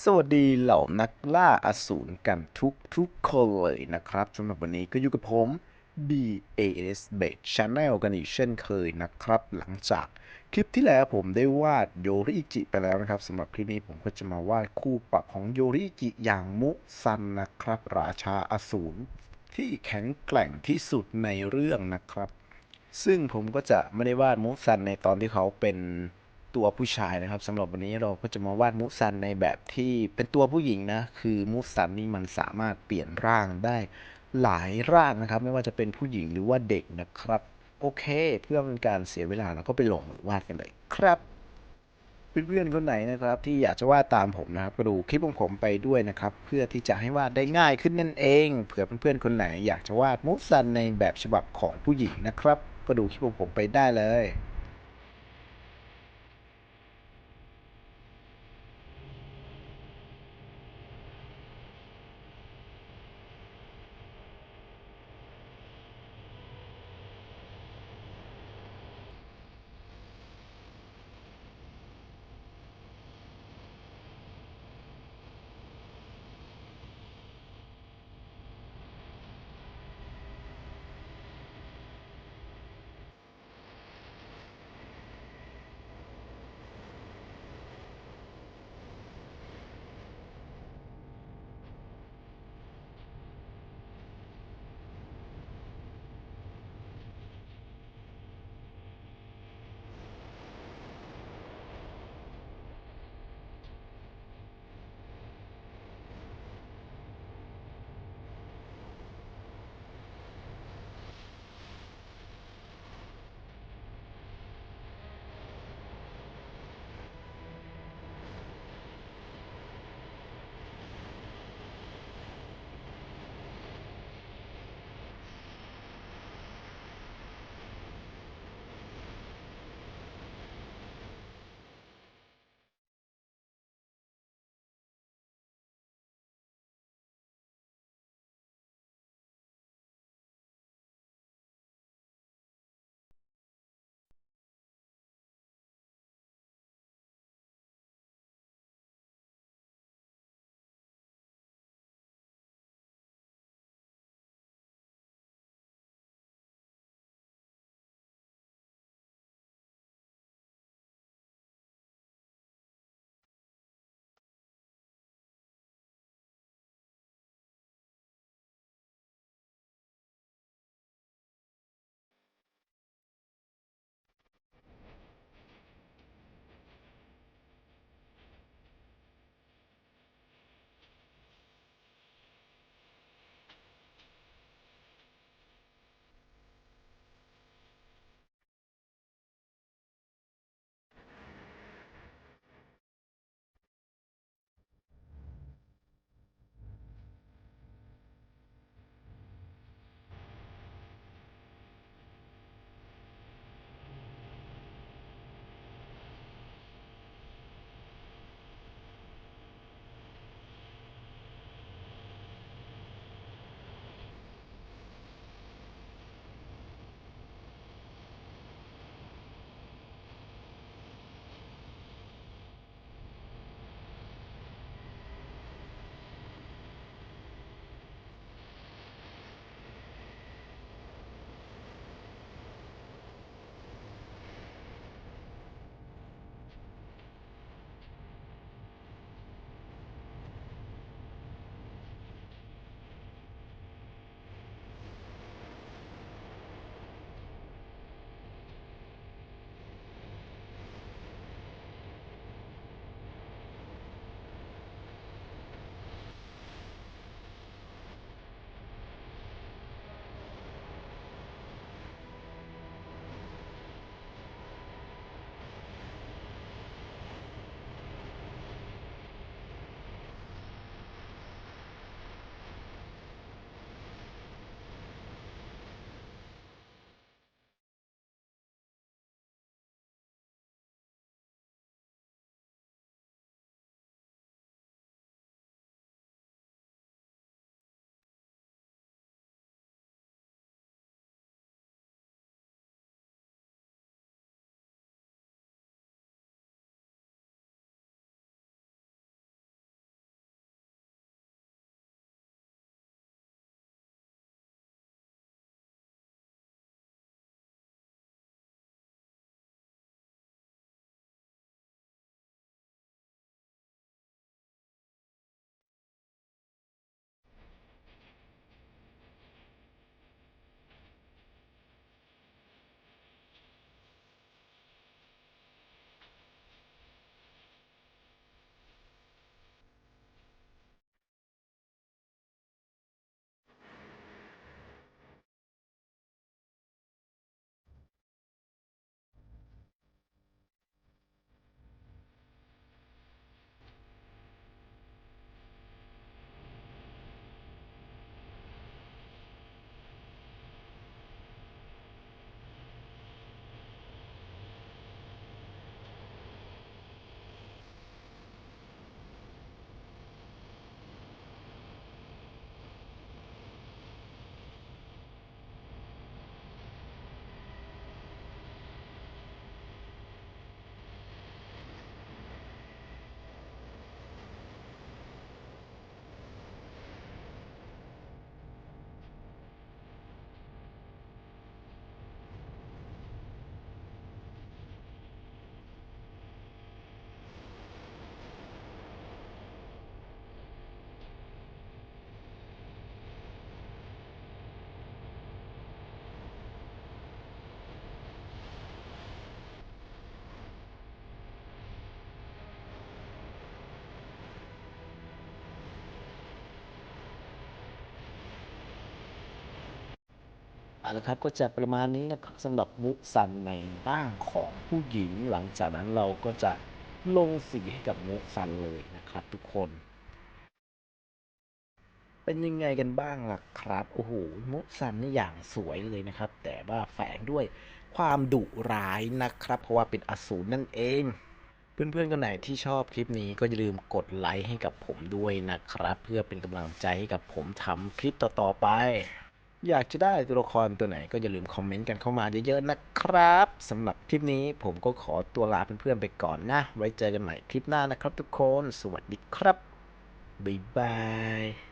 สวัสดีเหล่านักล่าอสูรกันทุกทุกคนเลยนะครับสำหรับวันนี้ก็อยู่กับผม BAS b a t Channel กันอีกเช่นเคยนะครับ หลังจากคลิปที่แล้วผมได้วาดโยริอิจิไปแล้วนะครับสำหรับคลิปนี้ผมก็จะมาวาดคู่ปรับของโยริอิจิอย่างมุซันนะครับ ราชาอสูรที่แข็งแกร่งที่สุดในเรื่องนะครับ ซึ่งผมก็จะไม่ได้วาดมุซันในตอนที่เขาเป็น ตัวผู้ชายนะครับสำหรับวันนี้เราก็จะมาวาดมุซันในแบบที่เป็นตัวผู้หญิงนะ คือมุซันนี่มันสามารถเปลี่ยนร่างได้หลายร่างนะครับ ไม่ว่าจะเป็นผู้หญิงหรือว่าเด็กนะครับ โอเค เพื่อเป็นการเสียเวลาเราก็ไปลงวาดกันเลยครับเพื่อนๆคนไหนนะครับ ที่อยากจะวาดตามผมนะครับก็ดูคลิปของผมไปด้วยนะครับ เพื่อที่จะให้วาดได้ง่ายขึ้นนั่นเองเผื่อเพื่อนๆคนไหนอยากจะวาดมุซันในแบบฉบับของผู้หญิงนะครับ ก็ดูคลิปของผมไปได้เลย นะครับ ก็จะประมาณนี้นะครับสำหรับมุซันในร่างของผู้หญิงหลังจากนั้นเราก็จะลงสีให้กับมุซันเลยนะครับทุกคน เป็นยังไงกันบ้างล่ะครับโอ้โหมุซันนี่อย่างสวยเลยนะครับ แต่ว่าแฝงด้วยความดุร้ายนะครับ เพราะว่าเป็นอสูรนั่นเองเพื่อนๆคนไหนที่ชอบคลิปนี้ก็อย่าลืมกดไลค์ให้กับผมด้วยนะครับ เพื่อเป็นกำลังใจให้กับผมทำคลิปต่อๆไป อยากจะได้ตัวละครตัวไหนก็อย่าลืมคอมเมนต์กันเข้ามาเยอะๆนะครับสำหรับคลิปนี้ผมก็ขอตัวลาเพื่อนๆไปก่อนนะ ไว้เจอกันใหม่คลิปหน้านะครับทุกคน สวัสดีครับบ๊ายบาย